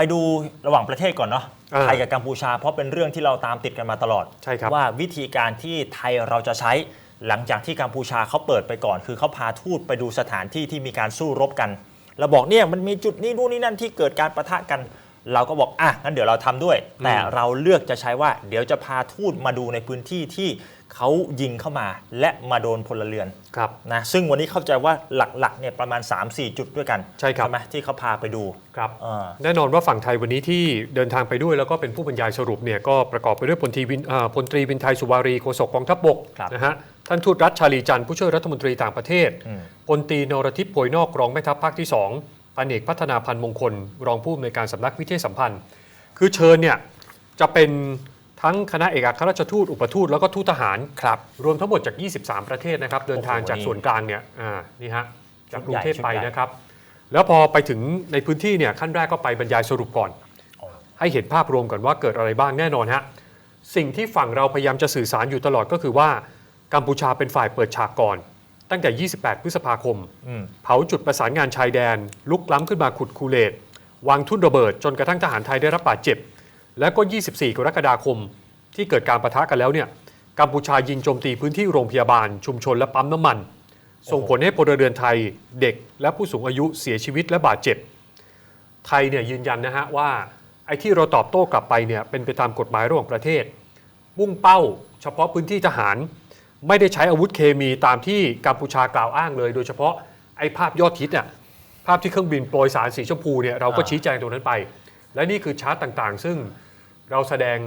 ไปดูระหว่างประเทศก่อนเนาะอ่าไทยกับกัมพูชา เพราะเป็นเรื่องที่เราตามติดกันมาตลอด ใช่ครับ ว่าวิธีการที่ไทยเราจะใช้หลังจากที่กัมพูชาเขาเปิดไปก่อน คือเขาพาทูตไปดูสถานที่ที่มีการสู้รบกันแล้วบอกเนี่ยมันมีจุดนี้นู่นนี่นั่นที่เกิดการประทะกัน เราก็บอกอะงั้นเดี๋ยวเราทำด้วย แต่เราเลือกจะใช้ว่า เดี๋ยวจะพาทูตมาดูในพื้นที่ที่ เขายิงเข้ามาและมาโดนพลเรือนครับ นะซึ่งวันนี้เข้าใจว่าหลักๆเนี่ยประมาณ 3-4 จุดด้วยกันใช่ครับ ไหมที่เขาพาไปดูครับเออ แน่นอนว่าฝั่งไทยวันนี้ที่เดินทางไปด้วยแล้วก็เป็นผู้บรรยายสรุปเนี่ยก็ประกอบไปด้วยพลตรีวินอ่าพลตรีวินไทยสุวารีโฆษกกองทัพบกครับนะฮะท่านทูตรัฐชาลีจันทร์ผู้ช่วยรัฐมนตรีต่างประเทศอืม พลตรีนรทิพย์โพยนอกรองแม่ทัพภาคที่2พันเอกพัฒนาพันธ์มงคล รองผู้อำนวยการสำนักวิเทศสัมพันธ์ คือเชิญเนี่ยจะเป็น ทั้งคณะเอกอัครราชทูต อุปทูต แล้วก็ทูตทหาร ครับ รวมทั้งหมดจาก 23 ประเทศนะครับ เดินทางโอ้โหจากนี่ส่วนกลางเนี่ยอ่านี่ฮะจากกรุงเทพชุดไปใหญ่นะครับ แล้วพอไปถึงในพื้นที่เนี่ยขั้นแรกก็ไปบรรยายสรุปก่อนอ๋อให้เห็นภาพรวมก่อนว่าเกิดอะไรบ้างแน่นอนฮะสิ่งที่ฝั่งเราพยายามจะสื่อสารอยู่ตลอดก็คือว่ากัมพูชาเป็นฝ่ายเปิดฉากก่อน ตั้งแต่ 28 พฤษภาคมอืมเผาจุดประสานงานชายแดน ลุกล้ำขึ้นมาขุดคูเลตวางทุ่นระเบิดจนกระทั่งทหารไทยได้รับบาดเจ็บ แล้วก็ 24 กรกฎาคม ที่เกิดการประทะกันแล้วเนี่ยกัมพูชายิงโจมตีพื้นที่โรงพยาบาล ชุมชนและปั๊มน้ำมัน ส่งผลให้พลเรือนไทยเด็กและผู้สูงอายุเสียชีวิตและบาดเจ็บ ไทยเนี่ยยืนยันนะฮะว่าไอ้ที่เราตอบโต้กลับไปเนี่ยเป็นไปตามกฎหมายระหว่างประเทศ มุ่งเป้าเฉพาะพื้นที่ทหาร ไม่ได้ใช้อาวุธเคมีตามที่กัมพูชากล่าวอ้างเลย โดยเฉพาะไอ้ภาพยอดฮิตอะภาพที่เครื่องบินโปรยสารสีชมพูเนี่ยเราก็อ่าชี้แจงตรงนั้นไป และนี่คือชาร์ตต่างๆ ซึ่ง เราแสดง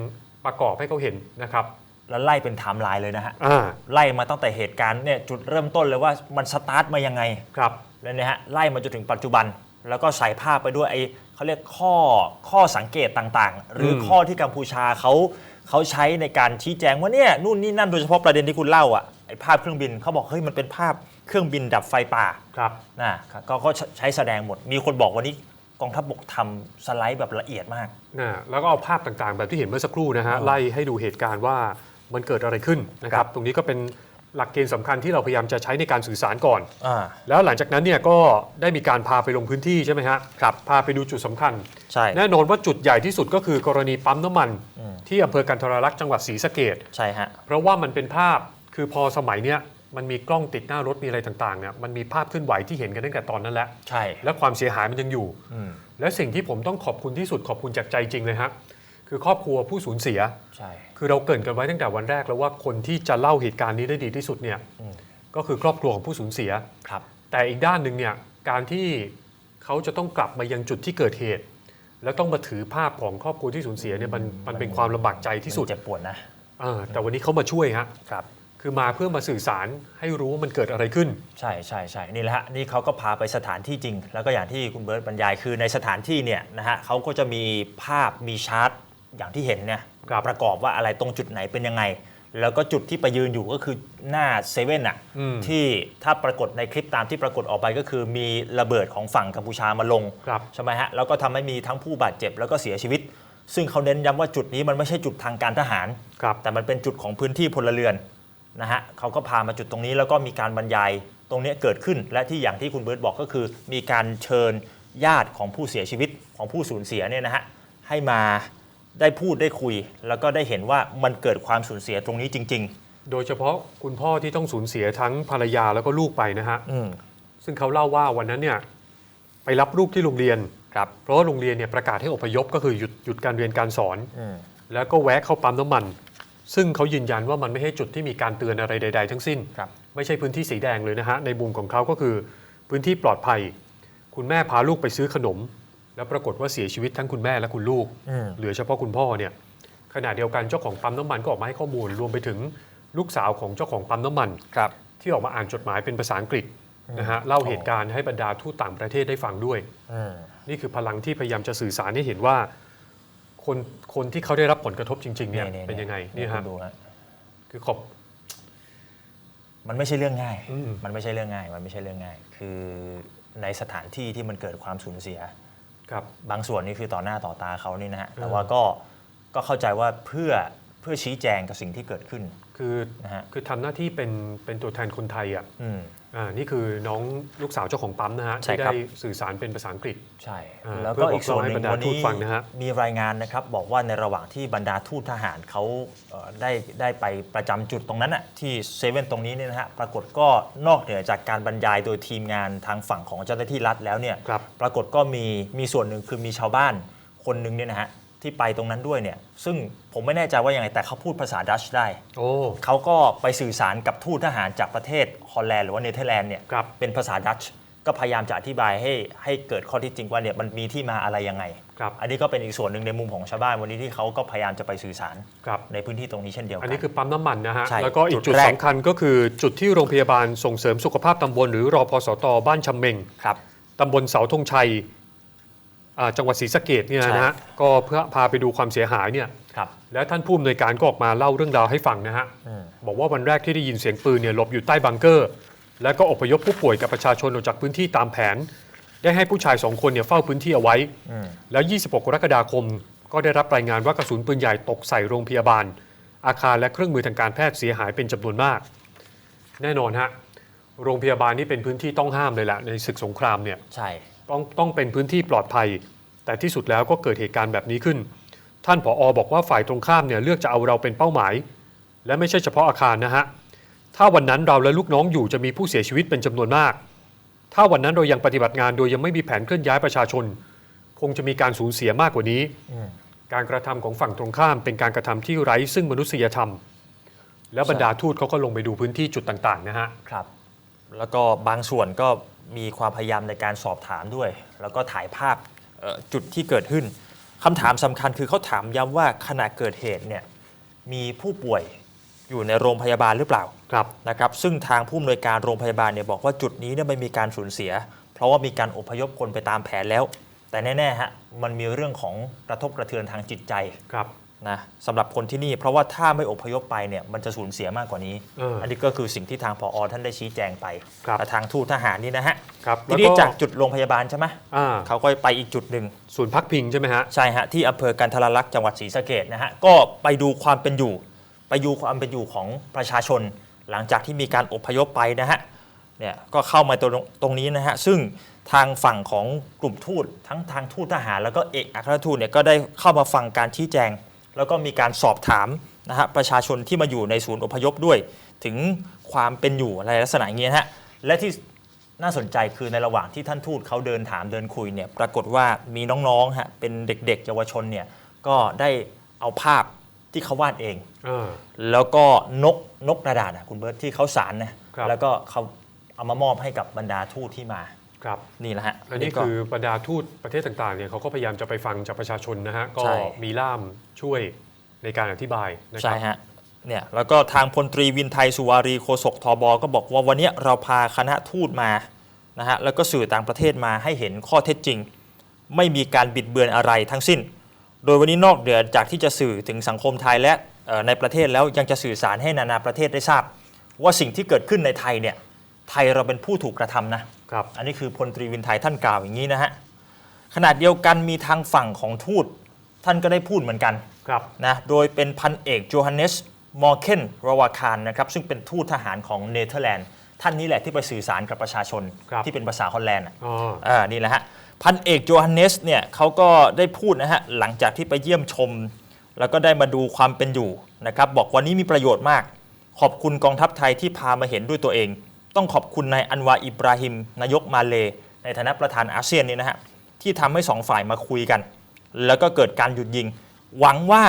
ประกอบให้เขาเห็นนะครับแล้วไล่เป็นไทม์ไลน์เลยนะฮะอ่าไล่มาตั้งแต่เหตุการณ์เนี่ยจุดเริ่มต้นเลยว่ามันสตาร์ทมายังไงครับแล้วเนี่ยฮะไล่มาจนถึงปัจจุบัน แล้วก็ใส่ภาพไปด้วยไอ้เขาเรียกข้อข้อสังเกตต่างๆ หรืออมข้อที่กัมพูชาเขาเขาใช้ในการชี้แจงว่าเนี่ยนู่นนี่นั่นโดยเฉพาะประเด็นที่คุณเล่าอะไอ้ภาพเครื่องบินเขาบอกเฮ้ยมันเป็นภาพเครื่องบินดับไฟป่าครับนะก็ก็ใช้แสดงหมดมีคนบอกวันนี้ก องทัพบกทำสไลด์แบบละเอียดมากนะแล้วก็เอาภาพต่างๆ แบบที่เห็นเมื่อสักครู่นะฮะอ๋อไล่ให้ดูเหตุการณ์ว่ามันเกิดอะไรขึ้นนะคครัรับบตรงนี้ก็เป็นหลักเกณฑ์สำคัญที่เราพยายามจะใช้ในการสื่อสารก่อนอ่าแล้วหลังจากนั้นเนี่ยก็ได้มีการพาไปลงพื้นที่ใช่ไหมฮะครับพาไปดูจุดสำคัญใช่แน่นอนว่าจุดใหญ่ที่สุดก็คือกรณีปั๊มน้ำมันอืมที่อำเภอกันทรลักษณ์จังหวัดศรีสะเกดใช่ฮะเพราะว่ามันเป็นภาพคือพอสมัยเนี้ย มันมีกล้องติดหน้ารถมีอะไรต่างๆเนี่ยมันมีภาพเคลื่อนไหวที่เห็นกันตั้งแต่ตอนนั้นแล้วใช่ และความเสียหายมันยังอยู่อืมและสิ่งที่ผมต้องขอบคุณที่สุดขอบคุณจากใจจริงเลยฮะคือครอบครัวผู้สูญเสีย ใช่ คือเราเกรินกันไว้ตั้งแต่วันแรกแล้วว่าคนที่จะเล่าเหตุการณ์นี้ได้ดีที่สุดเนี่ยอืม ก็คือครอบครัวของผู้สูญเสีย ครับ แต่อีกด้านหนึ่งเนี่ยการที่เขาจะต้องกลับมายังจุดที่เกิดเหตุ แล้วต้องมาถือภาพของครอบครัวที่สูญเสียเนี่ยมันมันเป็นความลำบากใจที่สุดมันเจ็บปวดนะ เออแต่วันนี้เขามาช่วยฮะ ครับ คือมาเพื่อมาสื่อสารให้รู้ว่ามันเกิดอะไรขึ้น ใช่ใช่ใช่นี่แหละฮะนี่เขาก็พาไปสถานที่จริง แล้วก็อย่างที่คุณเบิร์ตบรรยายคือในสถานที่เนี่ยนะฮะเขาก็จะมีภาพมีชาร์ตอย่างที่เห็นเนี่ยครับ ประกอบว่าอะไรตรงจุดไหนเป็นยังไง แล้วก็จุดที่ไปยืนอยู่ก็คือหน้าเซเว่นอะอืมที่ถ้าปรากฏในคลิปตามที่ปรากฏออกไปก็คือมีระเบิดของฝั่งกัมพูชามาลง ครับ ใช่ไหมฮะแล้วก็ทำให้มีทั้งผู้บาดเจ็บแล้วก็เสียชีวิต ซึ่งเขาเน้นย้ำว่าจุดนี้มันไม่ใช่จุดทางการทหาร ครับ แต่มันเป็นจุดของพื้นที่พลเรือน นะฮะเขาก็พามาจุดตรงนี้แล้วก็มีการบรรยายตรงนี้เกิดขึ้น และที่อย่างที่คุณเบิร์ตบอกก็คือ มีการเชิญญาติของผู้เสียชีวิตของผู้สูญเสียเนี่ยนะฮะให้มาได้พูดได้คุย แล้วก็ได้เห็นว่ามันเกิดความสูญเสียตรงนี้จริง โดยเฉพาะคุณพ่อที่ต้องสูญเสียทั้งภรรยาแล้วก็ลูกไปนะฮะ ๆ อืม ซึ่งเขาเล่าว่าวันนั้นเนี่ยไปรับลูกที่โรงเรียน ครับ เพราะว่าโรงเรียนเนี่ยประกาศให้อพยพก็คือหยุดหยุดการเรียนการสอน อืม แล้วก็แวะเข้าปั๊มน้ำมัน ซึ่งเขายืนยันว่ามันไม่ใช่จุดที่มีการเตือนอะไรใด ๆ ทั้งสิ้น ครับ ไม่ใช่พื้นที่สีแดงเลยนะฮะ ในมุมของเขาก็คือพื้นที่ปลอดภัย คุณแม่พาลูกไปซื้อขนม แล้วปรากฏว่าเสียชีวิตทั้งคุณแม่และคุณลูก อืม เหลือเฉพาะคุณพ่อเนี่ยขณะเดียวกันเจ้าของปั๊มน้ำมันก็ออกมาให้ข้อมูลรวมไปถึงลูกสาวของเจ้าของปั๊มน้ำมัน ครับ ที่ออกมาอ่านจดหมายเป็นภาษาอังกฤษนะฮะเล่าเหตุการณ์ให้บรรดาทูตต่างประเทศได้ฟังด้วย อืม นี่คือพลังที่พยายามจะสื่อสารให้เห็นว่า คนคนที่เขาได้รับผลกระทบจริง ๆ เนี่ยเป็นยังไงนี่ฮะคุณดูฮะ คือขอบ มันไม่ใช่เรื่องง่าย อืม มันไม่ใช่เรื่องง่าย มันไม่ใช่เรื่องง่าย คือในสถานที่ที่มันเกิดความสูญเสีย ครับ บางส่วนนี่คือต่อหน้าต่อตาเขานี่นะฮะ แต่เออว่าก็ก็เข้าใจว่าเพื่อ เพื่อชี้แจงกับสิ่งที่เกิดขึ้น คือนะฮะคือทำหน้าที่เป็นเป็นตัวแทนคนไทยอะอืม อ่านี่คือน้องลูกสาวเจ้าของปั๊มนะฮะใช่ที่ครัได้บสื่อสารเป็นภาษาอังกฤษ ใช่ อ่าแล้วเพื่ก็อบอกอีกส่วนหนึ่งเล่าให้บรรดาวันทูตนี้ฟังนะฮะ มีรายงานนะครับ บอกว่าในระหว่างที่บรรดาทูตทหารเขาเอ่อได้ได้ไปประจำจุดตรงนั้นน่ะที่เซเว่นตรงนี้เนี่ยนะฮะปรากฏก็นอกเหนือจากการบรรยายโดยทีมงานทางฝั่งของเจ้าหน้าที่รัฐแล้วเนี่ย ครับ ปรากฏก็มีมีส่วนหนึ่งคือมีชาวบ้านคนหนึ่งเนี่ยนะฮะ ที่ไปตรงนั้นด้วยเนี่ย ซึ่งผมไม่แน่ใจว่ายังไงแต่เขาพูดภาษาดัชได้ โอ้ เขาก็ไปสื่อสารกับทูตทหารจากประเทศฮอลแลนด์หรือว่าเนเธอร์แลนด์เนี่ยครับ เป็นภาษาดัชก็พยายามจะอธิบายให้ให้เกิดข้อเที่จริงว่าเนี่ยมันมีที่มาอะไรยังไง ครับ อันนี้ก็เป็นอีกส่วนหนึ่งในมุมของชาวบ้านวันนี้ที่เขาก็พยายามจะไปสื่อสารครับ ในพื้นที่ตรงนี้เช่นเดียวกั อันนนี้คือปั๊มน้ำมันนะฮะ ใช่แล้วก็อีกจุจุดดแรก สำคัญก็คือจุดที่โรงพยาบาลส่งเสริมสุขภาพตำบลหรือรอพสตบ้านชำเมง ครับ ตำบลเสาธงชัย อ่าจังหวัดศรีสะเกดเนี่ยใช่นะฮะก็เพื่อพาไปดูความเสียหายเนี่ยครับ และท่านผู้อำนวยการก็ออกมาเล่าเรื่องราวให้ฟังนะฮะอืม บอกว่าวันแรกที่ได้ยินเสียงปืนเนี่ยหลบอยู่ใต้บังเกอร์ แล้วก็อพยพผู้ป่วยกับประชาชนออกจากพื้นที่ตามแผน ได้ให้ผู้ชายสองคนเนี่ยเฝ้าพื้นที่เอาไว้ อืม แล้ว 26 กรกฎาคม ก็ได้รับรายงานว่ากระสุนปืนใหญ่ตกใส่โรงพยาบาล อาคารและเครื่องมือทางการแพทย์เสียหายเป็นจำนวนมาก แน่นอนฮะ โรงพยาบาลนี่เป็นพื้นที่ต้องห้ามเลยแหละในศึกสงครามเนี่ย ใช่ ต้องต้องเป็นพื้นที่ปลอดภัย แต่ที่สุดแล้วก็เกิดเหตุการณ์แบบนี้ขึ้น ท่านผออบอกว่าฝ่ายตรงข้ามเนี่ยเลือกจะเอาเราเป็นเป้าหมาย และไม่ใช่เฉพาะอาคารนะฮะถ้าวันนั้นเราและลูกน้องอยู่จะมีผู้เสียชีวิตเป็นจำนวนมาก ถ้าวันนั้นเรายังปฏิบัติงานโดยยังไม่มีแผนเคลื่อนย้ายประชาชน คงจะมีการสูญเสียมากกว่านี้ การกระทำของฝั่งตรงข้ามเป็นการกระทำที่ไร้ซึ่งมนุษยธรรม แล้วบรรดาทูตเขาก็ลงไปดูพื้นที่จุดต่างๆนะฮะครับ แล้วก็บางส่วนก็ มีความพยายามในการสอบถามด้วย แล้วก็ถ่ายภาพเอ่อจุดที่เกิดขึ้นคำถามสำคัญคือเขาถามย้ำว่าขณะเกิดเหตุเนี่ยมีผู้ป่วยอยู่ในโรงพยาบาลหรือเปล่าครับนะครับ ซึ่งทางผู้อำนวยการโรงพยาบาลเนี่ยบอกว่าจุดนี้เนี่ยไม่มีการสูญเสีย เพราะว่ามีการอพยพคนไปตามแผนแล้ว แต่แน่ๆฮะมันมีเรื่องของกระทบกระเทือนทางจิตใจครับ นะสำหรับคนที่นี่ เพราะว่าถ้าไม่อพยพไปเนี่ยมันจะสูญเสียมากกว่านี้ เอออันนี้ก็คือสิ่งที่ทางพอท่านได้ชี้แจงไปครับแต่ทางทูตทหารนี่นะฮะครับทีแล้วนี้ก็ จากจุดโรงพยาบาลใช่ไหมอ่าเขาก็ไปอีกจุดหนึ่ง ศูนย์พักพิงใช่ไหมฮะ ใช่ฮะที่อำเภอกันทรลักษณ์จังหวัดศรีสะเกดนะฮะก็ไปดูความเป็นอยู่ ไปดูความเป็นอยู่ของประชาชน หลังจากที่มีการอพยพไปนะฮะเนี่ยก็เข้ามาตรงตรงนี้นะฮะซึ่งทางฝั่งของกลุ่มทูตทั้งทางทูตทหาร แล้วก็เอกอัครราชทูตเนี่ยก็ได้เข้ามาฟังการชี้แจง แล้วก็มีการสอบถามนะฮะประชาชนที่มาอยู่ในศูนย์อพยพด้วย ถึงความเป็นอยู่อะไรลักษณะอย่างนี้นะฮะและที่น่าสนใจคือในระหว่างที่ท่านทูตเขาเดินถามเดินคุยเนี่ยปรากฏว่ามีน้องๆฮะเป็นเด็กๆ เยาวชนเนี่ยก็ได้เอาภาพที่เขาวาดเองอ่าแล้วก็นกนกกระดาษอะคุณเบิร์ตที่เขาสารนะครับแล้วก็เขาเอามามอบให้กับบรรดาทูตที่มา ครับนี่แหละฮะอันนี้ก็คือบรรดาทูตประเทศต่างๆเนี่ยเขาก็พยายามจะไปฟังจากประชาชนนะฮะก็ใช่มีล่ามช่วยในการอธิบายนะคใช่รับฮะเนี่ยแล้วก็ทางพลตรีวินไทยสุวารีโฆษกทบก็บอกว่าวันเนี้ยเราพาคณะทูตมานะฮะแล้วก็สื่อต่างประเทศมาให้เห็นข้อเท็จจริง ไม่มีการบิดเบือนอะไรทั้งสิ้น โดยวันนี้นอกเหนือจากที่จะสื่อถึงสังคมไทยและเอ่อในประเทศแล้วยังจะสื่อสารให้นานาประเทศได้ทราบ ว่าสิ่งที่เกิดขึ้นในไทยเนี่ย ไทยเราเป็นผู้ถูกกระทำนะครับ อันนี้คือพลตรีวินไทยท่านกล่าวอย่างนี้นะฮะขณะเดียวกันมีทางฝั่งของทูตท่านก็ได้พูดเหมือนกันครับ นะโดยเป็นพันเอกโจฮันเนสมอร์เคนราวาคารนะครับซึ่งเป็นทูตทหารของเนเธอร์แลนด์ ท่านนี้แหละที่ไปสื่อสารกับประชาชนครับ ที่เป็นภาษาฮอลแลนด์อะ อ๋อ อ่านี่แหละฮะพันเอกโจฮันเนสเนี่ยเขาก็ได้พูดนะฮะหลังจากที่ไปเยี่ยมชม แล้วก็ได้มาดูความเป็นอยู่นะครับบอกวันนี้มีประโยชน์มาก ขอบคุณกองทัพไทยที่พามาเห็นด้วยตัวเอง ต้องขอบคุณนายอันวาอิบราฮิมนายกมาเล ในฐานะประธานอาเซียนนี่นะฮะที่ทำให้สองฝ่ายมาคุยกัน แล้วก็เกิดการหยุดยิง หวังว่า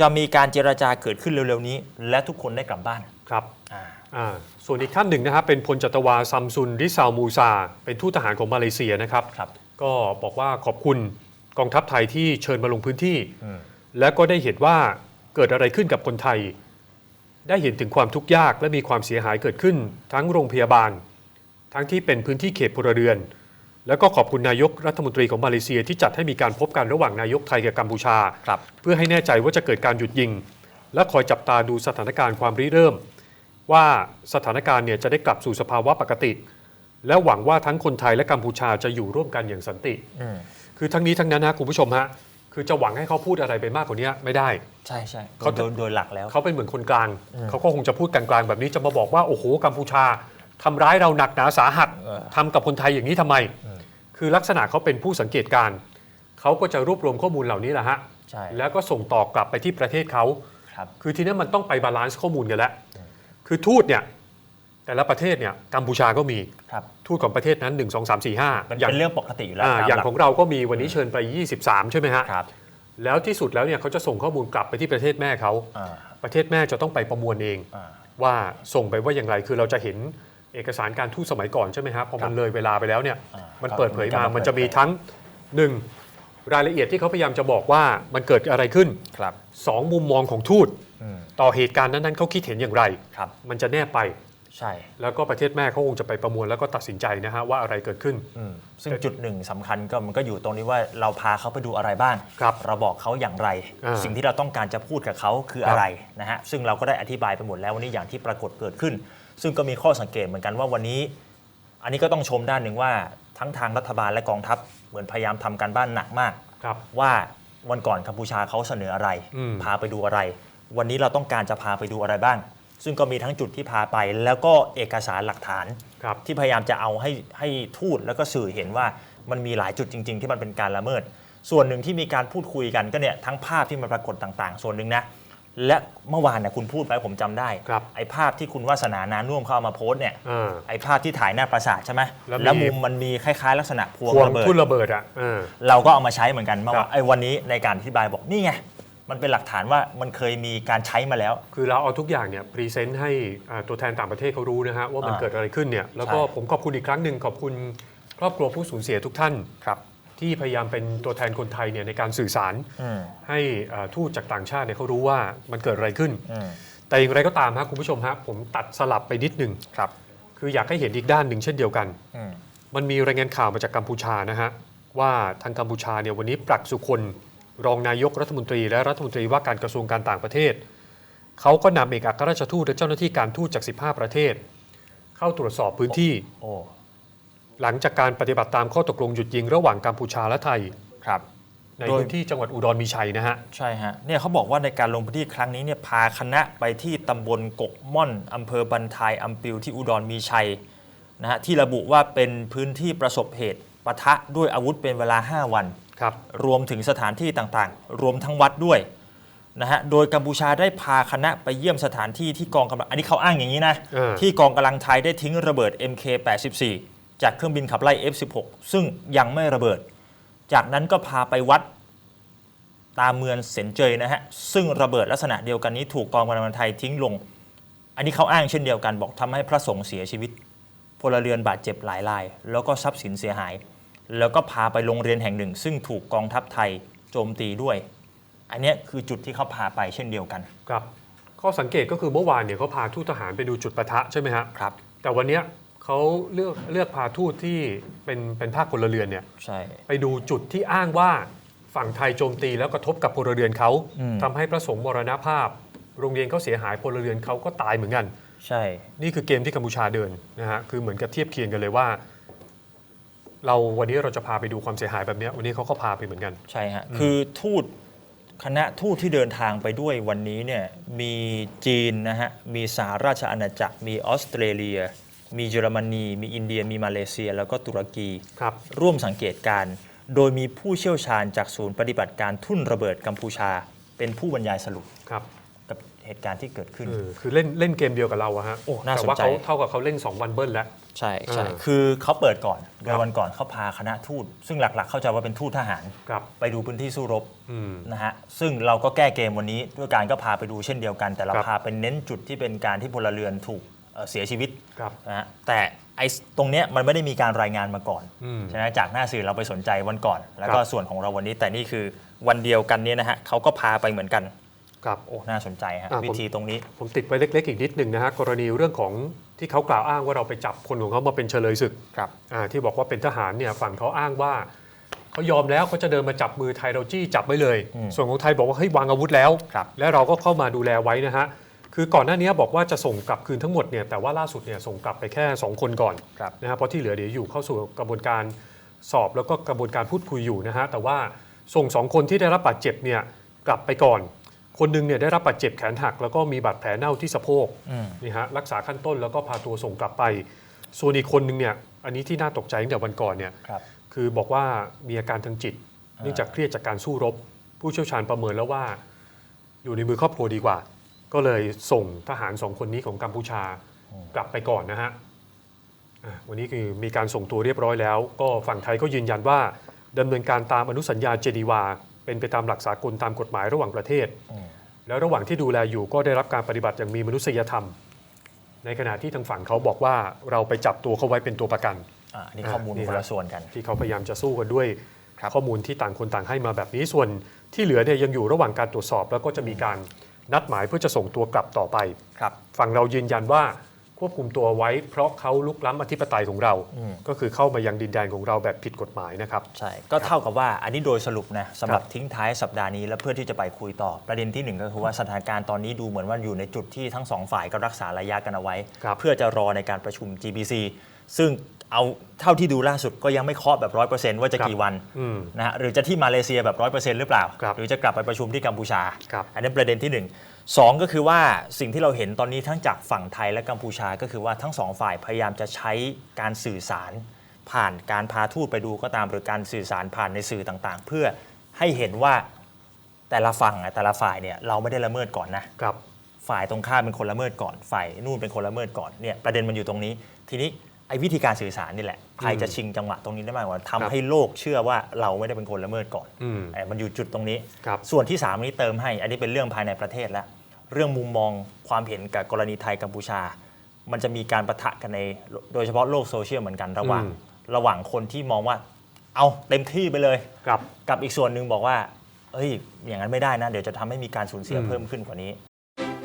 จะมีการเจรจาเกิดขึ้นเร็วๆนี้ และทุกคนได้กลับบ้านครับอ่าอ่าส่วนอีกท่านหนึ่งนะครับเป็นพลจัตวาซัมซุนริซาวมูซา เป็นทูตทหารของมาเลเซียนะครับครับก็บอกว่าขอบคุณกองทัพไทยที่เชิญมาลงพื้นที่อืมและก็ได้เห็นว่าเกิดอะไรขึ้นกับคนไทย ได้เห็นถึงความทุกข์ยากและมีความเสียหายเกิดขึ้น ทั้งโรงพยาบาล ทั้งที่เป็นพื้นที่เขตพลเรือน แล้วก็ขอบคุณนายกรัฐมนตรีของมาเลเซียที่จัดให้มีการพบกันระหว่างนายกไทยกับกัมพูชาครับเพื่อให้แน่ใจว่าจะเกิดการหยุดยิง และคอยจับตาดูสถานการณ์ความริเริ่ม ว่าสถานการณ์เนี่ยจะได้กลับสู่สภาวะปกติ และหวังว่าทั้งคนไทยและกัมพูชาจะอยู่ร่วมกันอย่างสันติอืมคือทั้งนี้ทั้งนั้นนะคุณผู้ชมฮะ คือจะหวังให้เขาพูดอะไรไปมากกว่านี้ไม่ได้ ใช่ใช่เขาจะโดยโดยหลักแล้ว เขาเป็นเหมือนคนกลาง อืมเขาก็คงจะพูดกลางๆแบบนี้จะมาบอกว่า โอ้โหกัมพูชาทำร้ายเราหนักหนาสาหัสเออทำกับคนไทยอย่างนี้ทำไม อืม คือลักษณะเขาเป็นผู้สังเกตการณ์เขาก็จะรวบรวมข้อมูลเหล่านี้แหละฮะใช่แล้วก็ส่งต่อกลับไปที่ประเทศเขา ครับ คือทีนี้มันต้องไปบาลานซ์ข้อมูลกันแล้ว คือทูตเนี่ย แต่ละประเทศเนี่ยกัมพูชาก็มีครับทูตของประเทศนั้น 1 2 3 4 5มันอย่างเป็นเรื่องปกติอยู่แล้วอ่าตามอย่างหลักของเราก็มีวันนี้เชิญไป 23 ใช่ไหมฮะครับแล้วที่สุดแล้วเนี่ยเขาจะส่งข้อมูลกลับไปที่ประเทศแม่เขาอ่าประเทศแม่จะต้องไปประมวลเองอ่าว่าส่งไปว่าอย่างไรคือเราจะเห็นเอกสารการทูตสมัยก่อนใช่ไหมครับพอมันเลยเวลาไปแล้วเนี่ยอ่ามันครับเปิดเผยมามันจะมามันจะมีเปิดเผยทั้งหนึ่งรายละเอียดที่เขาพยายามจะบอกว่ามันเกิดอะไรขึ้นครับสองมุมมองของทูตอืมต่อเหตุการณ์นั้นๆเขาคิดเห็นอย่างไรครับมันจะแนบไป ใช่ แล้วก็ประเทศแม่เขาคงจะไปประมวลแล้วก็ตัดสินใจนะฮะว่าอะไรเกิดขึ้น อืมซึ่งจุดหนึ่งสำคัญก็มันก็อยู่ตรงนี้ว่าเราพาเขาไปดูอะไรบ้าง ครับเราบอกเขาอย่างไร อ่าสิ่งที่เราต้องการจะพูดกับเขาคือครับอะไรนะฮะซึ่งเราก็ได้อธิบายไปหมดแล้ววันนี้อย่างที่ปรากฏเกิดขึ้น ซึ่งก็มีข้อสังเกตเหมือนกันว่าวันนี้ อันนี้ก็ต้องชมด้านหนึ่งว่าทั้งทางรัฐบาลและกองทัพเหมือนพยายามทำการบ้านหนักมาก ครับว่าวันก่อนกัมพูชาเขาเสนออะไร อืม พาไปดูอะไร วันนี้เราต้องการจะพาไปดูอะไรบ้าง ซึ่งก็มีทั้งจุดที่พาไป แล้วก็เอกสารหลักฐานครับที่พยายามจะเอาให้ให้ทูตแล้วก็สื่อเห็นว่ามันมีหลายจุดจริง ๆ ที่มันเป็นการละเมิด ส่วนหนึ่งที่มีการพูดคุยกันก็เนี่ยทั้งภาพที่มันปรากฏต่าง ๆ ส่วนหนึ่งนะและเมื่อวานเนี่ยคุณพูดไปผมจำได้ ครับไอ้ภาพที่คุณวาสนานานุ่วมเขาเอามาโพสต์เนี่ยอ่าไอ้ภาพที่ถ่ายหน้าปราสาทใช่ไหมแล้วมี แล้วมุมมันมีคล้ายๆ ลักษณะพวงพวงระเบิด ทุ่นระเบิดอะอ่าเราก็เอามาใช้เหมือนกันเมื่อครัวาบนไอ้วันนี้ในการอธิบายบอกนี่ไง มันเป็นหลักฐานว่ามันเคยมีการใช้มาแล้ว คือเราเอาทุกอย่างเนี่ยพรีเซนต์ให้อ่าตัวแทนต่างประเทศเขารู้นะฮะว่ามันอ่าเกิดอะไรขึ้นเนี่ยแล้วก็ใช่ผมขอบคุณอีกครั้งหนึ่งขอบคุณครอบครัวผู้สูญเสียทุกท่านครับที่พยายามเป็นตัวแทนคนไทยเนี่ยในการสื่อสารอืมให้อ่าทูตจากต่างชาติเนี่ยเขารู้ว่ามันเกิดอะไรขึ้นอืมแต่อย่างไรก็ตามฮะคุณผู้ชมฮะผมตัดสลับไปนิดหนึ่งครับ คืออยากให้เห็นอีกด้านหนึ่งเช่นเดียวกันอืมมันมีรายงานข่าวมาจากกัมพูชานะฮะว่าทางกัมพูชาเนี่ยวันนี้ปรักสุคน รองนายกรัฐมนตรีและรัฐมนตรีว่าการกระทรวงการต่างประเทศ เขาก็นำเอกอัครราชทูตและเจ้าหน้าที่การทูตจาก 15 ประเทศ เข้าตรวจสอบพื้นที่โอ้หลังจากการปฏิบัติตามข้อตกลงหยุดยิงระหว่างกัมพูชาและไทย ครับ ในโดย พื้นที่จังหวัดอุดรมีชัยนะฮะ ใช่ฮะเนี่ยเขาบอกว่าในการลงพื้นที่ครั้งนี้เนี่ยพาคณะไปที่ตำบลกกม่อนอำเภอบันทายอำปิวที่อุดรมีชัยนะฮะที่ระบุว่าเป็นพื้นที่ประสบเหตุปะทะด้วยอาวุธเป็นเวลา 5 วัน ครับ รวมถึงสถานที่ต่างๆ รวมทั้งวัดด้วยนะฮะ โดยกัมพูชาได้พาคณะไปเยี่ยมสถานที่ที่กองกำลัง อันนี้เขาอ้างอย่างนี้นะ เออ ที่กองกำลังไทยได้ทิ้งระเบิด MK84 จากเครื่องบินขับไล่ F16 ซึ่งยังไม่ระเบิด จากนั้นก็พาไปวัดตามเมืองเซนเจยนะฮะ ซึ่งระเบิดลักษณะเดียวกันนี้ถูกกองกำลังไทยทิ้งลง อันนี้เขาอ้างเช่นเดียวกันบอกทำให้พระสงฆ์เสียชีวิตพลเรือนบาดเจ็บหลายราย แล้วก็ทรัพย์สินเสียหาย แล้วก็พาไปโรงเรียนแห่งหนึ่ง ซึ่งถูกกองทัพไทยโจมตีด้วย อันเนี้ยคือจุดที่เขาพาไปเช่นเดียวกัน ครับ ข้อสังเกตก็คือเมื่อวานเนี่ยเขาพาทูตทหารไปดูจุดปะทะใช่ไหมฮะครับ แต่วันเนี้ยเขาเลือกเลือกพาทูตที่เป็นเป็นภาคพลเรือนเนี่ยใช่ ไปดูจุดที่อ้างว่าฝั่งไทยโจมตีแล้วกระทบกับพลเรือนเขาอืม ทำให้พระสงฆ์มรณภาพ โรงเรียนเขาเสียหายพลเรือนเขาก็ตายเหมือนกัน ใช่ นี่คือเกมที่กัมพูชาเดินนะฮะ คือเหมือนกับเทียบเคียงกันเลยว่า เราวันนี้เราจะพาไปดูความเสียหายแบบเนี้ยวันนี้เขาก็พาไปเหมือนกัน ใช่ฮะ คือทูตคณะทูตที่เดินทางไปด้วยวันนี้เนี่ยมีจีนนะฮะ มีสหราชอาณาจักร มีออสเตรเลีย มีเยอรมนี มีอินเดีย มีมาเลเซีย แล้วก็ตุรกีครับร่วมสังเกตการณ์โดยมีผู้เชี่ยวชาญจากศูนย์ปฏิบัติการทุ่นระเบิดกัมพูชา เป็นผู้บรรยายสรุปครับกับ เหตุการณ์ที่เกิดขึ้น เออคือเล่นเล่นเกมเดียวกับเราอะฮะโอ้น่าแต่ว่าสนใจเขาเท่ากับเขาเล่น 2 วันเบิ้ลแล้ว ใช่ใช่เออ คือเขาเปิดก่อนโดครัยบวันก่อนเขาพาคณะทูตซึ่งหลักๆ เข้าใจว่าเป็นทูตทหาร ครับ ไปดูพื้นที่สู้รบอืม นะฮะซึ่งเราก็แก้เกมวันนี้ด้วยการก็พาไปดูเช่นเดียวกัน แต่เราครับ พาไปเน้นจุดที่เป็นการที่พลเรือนถูกเอ่อเสียชีวิต ครับ นะฮะแต่ไอ้ตรงเนี้ยมันไม่ได้มีการรายงานมาก่อนอืม ใช่ไหมจากหน้าสื่อเราไปสนใจวันก่อน แล้วก็ครับส่วนของเราวันนี้แต่นี่คือวันเดียวกันเนี้นะฮะเขาก็พาไปเหมือนกัน ครับโอ้น่าสนใจฮะอะผม วิธีตรงนี้ ผมติดไว้เล็ก ๆ อีกนิดหนึ่งนะฮะกรณีเรื่องของที่เขากล่าวอ้างว่าเราไปจับคนของเขามาเป็นเฉลยศึกครับ อ่าที่บอกว่าเป็นทหารเนี่ยฝั่งเขาอ้างว่าเขายอมแล้วเขาจะเดินมาจับมือไทยเราจี้จับไว้เลย อืมส่วนของไทยบอกว่าเฮ้ยวางอาวุธแล้ว ครับ และเราก็เข้ามาดูแลไว้นะฮะคือก่อนหน้านี้บอกว่าจะส่งกลับคืนทั้งหมดเนี่ยแต่ว่าล่าสุดเนี่ยส่งกลับไปแค่ 2 คนก่อน ครับ นะฮะเพราะที่เหลือเดี๋ยวอยู่เข้าสู่กระบวนการสอบแล้วก็กระบวนการพูดคุยอยู่นะฮะแต่ว่าส่งสองคนที่ได้รับบาดเจ็บเนี่ยกลับไปก่อน คนหนึงเนี่ยได้รับบาดเจ็บแขนหัก แล้วก็มีบาดแผลเน่าที่สะโพกอืมนี่ฮะรักษาขั้นต้นแล้วก็พาตัวส่งกลับไป ส่วนอีกคนหนึงเนี่ยอันนี้ที่น่าตกใจตั้งแต่วันก่อนเนี่ยครับคือบอกว่ามีอาการทางจิตเนื่องจากเครียดจากการสู้รบ ผู้เชี่ยวชาญประเมินแล้วว่า อยู่ในมือครอบครัวดีกว่า ก็เลยส่งทหารสองคนนี้ของกัมพูชากลับไปก่อนนะฮะอะวันนี้คือมีการส่งตัวเรียบร้อยแล้ว ก็ฝั่งไทยก็ยืนยันว่าดำเนินการตามอนุสัญญาเจนีวา เป็นไปตามหลักสากลตามกฎหมายระหว่างประเทศอืมแล้วระหว่างที่ดูแลอยู่ก็ได้รับการปฏิบัติอย่างมีมนุษยธรรม ในขณะที่ทางฝั่งเขาบอกว่าเราไปจับตัวเขาไว้เป็นตัวประกันอ่าอันนี้ข้อมูลอ่านี่คนละฮะส่วนกัน ที่เขาพยายามจะสู้กันด้วยครับข้อมูลที่ต่างคนต่างให้มาแบบนี้ส่วนที่เหลือเนี่ยยังอยู่ระหว่างการตรวจสอบ แล้วก็จะมีการนัดหมายเพื่อจะส่งตัวกลับต่อไปครับฝั่งเรายืนยันว่า ควบคุมตัวไว้ เพราะเขาลุกล้ำอธิปไตยของเราอืมก็คือเข้ามายังดินแดนของเราแบบผิดกฎหมายนะครับ ใช่ ก็เท่ากับว่าอันนี้โดยสรุปนะสำหรับครับทิ้งท้ายสัปดาห์นี้แล้วเพื่อที่จะไปคุยต่อประเด็นที่หนึ่งก็คือว่าสถานการณ์ตอนนี้ดูเหมือนว่าอยู่ในจุดที่ทั้งสองฝ่ายก็รักษาระยะกันเอาไว้ครับเพื่อจะรอในการประชุม GBC ซึ่ง เอาเท่าที่ดูล่าสุดก็ยังไม่เคาะแบบร้อยเปอร์เซนต์ว่าจะกี่วันอืม นะฮะหรือจะที่มาเลเซียแบบร้อยเปอร์เซ็นต์หรือเปล่า ครับหรือจะกลับไปประชุมที่กัมพูชา ครับ อันนี้ประเด็นที่หนึ่งสองก็คือว่าสิ่งที่เราเห็นตอนนี้ทั้งจากฝั่งไทยและกัมพูชาก็คือว่าทั้งสองฝ่ายพยายามจะใช้การสื่อสาร ผ่านการพาทูตไปดูก็ตามหรือการสื่อสารผ่านในสื่อต่างๆ เพื่อให้เห็นว่าแต่ละฝั่งอะแต่ละฝ่ายเนี่ยเราไม่ได้ละเมิดก่อนนะ ครับ ฝ่ายตรงข้ามเป็นคนละเมิดก่อน ฝ่ายนู่นเป็นคนละเมิดก่อนเนี่ยประเด็นมันอยู่ตรงนี้ ทีนี้ ไอ้วิธีการสื่อสารนี่แหละใครจะชิงจังหวะตรงนี้ได้มากกว่าทำให้โลกเชื่อว่าเราไม่ได้เป็นคนละเมิดก่อนอืมเอ่อมันอยู่จุดตรงนี้ ครับส่วนที่สามนี้เติมให้ อันนี้เป็นเรื่องภายในประเทศแล้วเรื่องมุมมองความเห็นกับกรณีไทยกัมพูชา มันจะมีการประทะกันในโดยเฉพาะโลกโซเชียลเหมือนกันระหว่างอืม ระหว่างคนที่มองว่า เอาเต็มที่ไปเลย ครับ กับอีกส่วนหนึ่งบอกว่าเฮ้ย อย่างนั้นไม่ได้นะ เดี๋ยวจะทำให้มีการสูญเสียอืม เพิ่มขึ้นกว่านี้